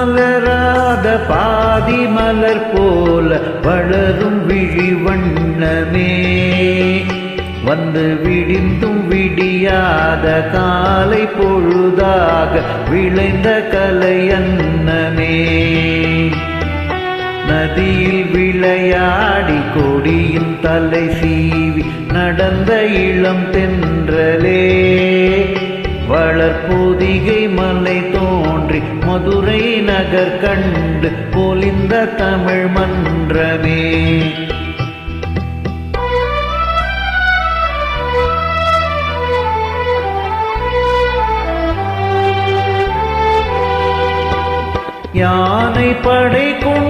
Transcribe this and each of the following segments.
மலராத பாதி மலர் போல வளரும் விழி வண்ணமே வந்து விடிந்தும் விடியாத காலை பொழுதாக விளைந்த கலையன்னமே. நதியில் விளையாடி கொடியின் தலை சீவி நடந்த இளம் தென்றலே. வளர்பொதிகை மலை தோன்றி மதுரை நகர் கண்டு பொலிந்த தமிழ் மன்றமே. யானை படை கொண்டு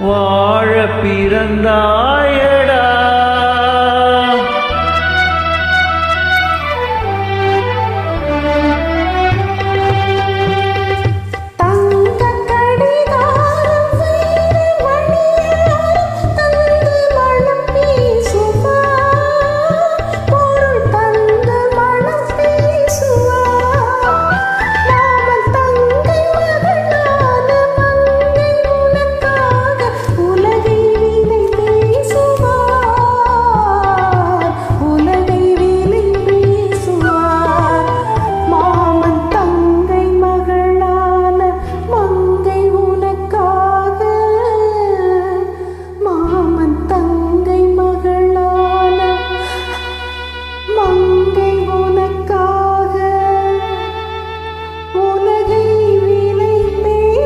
வாழ பிறந்தாயடா.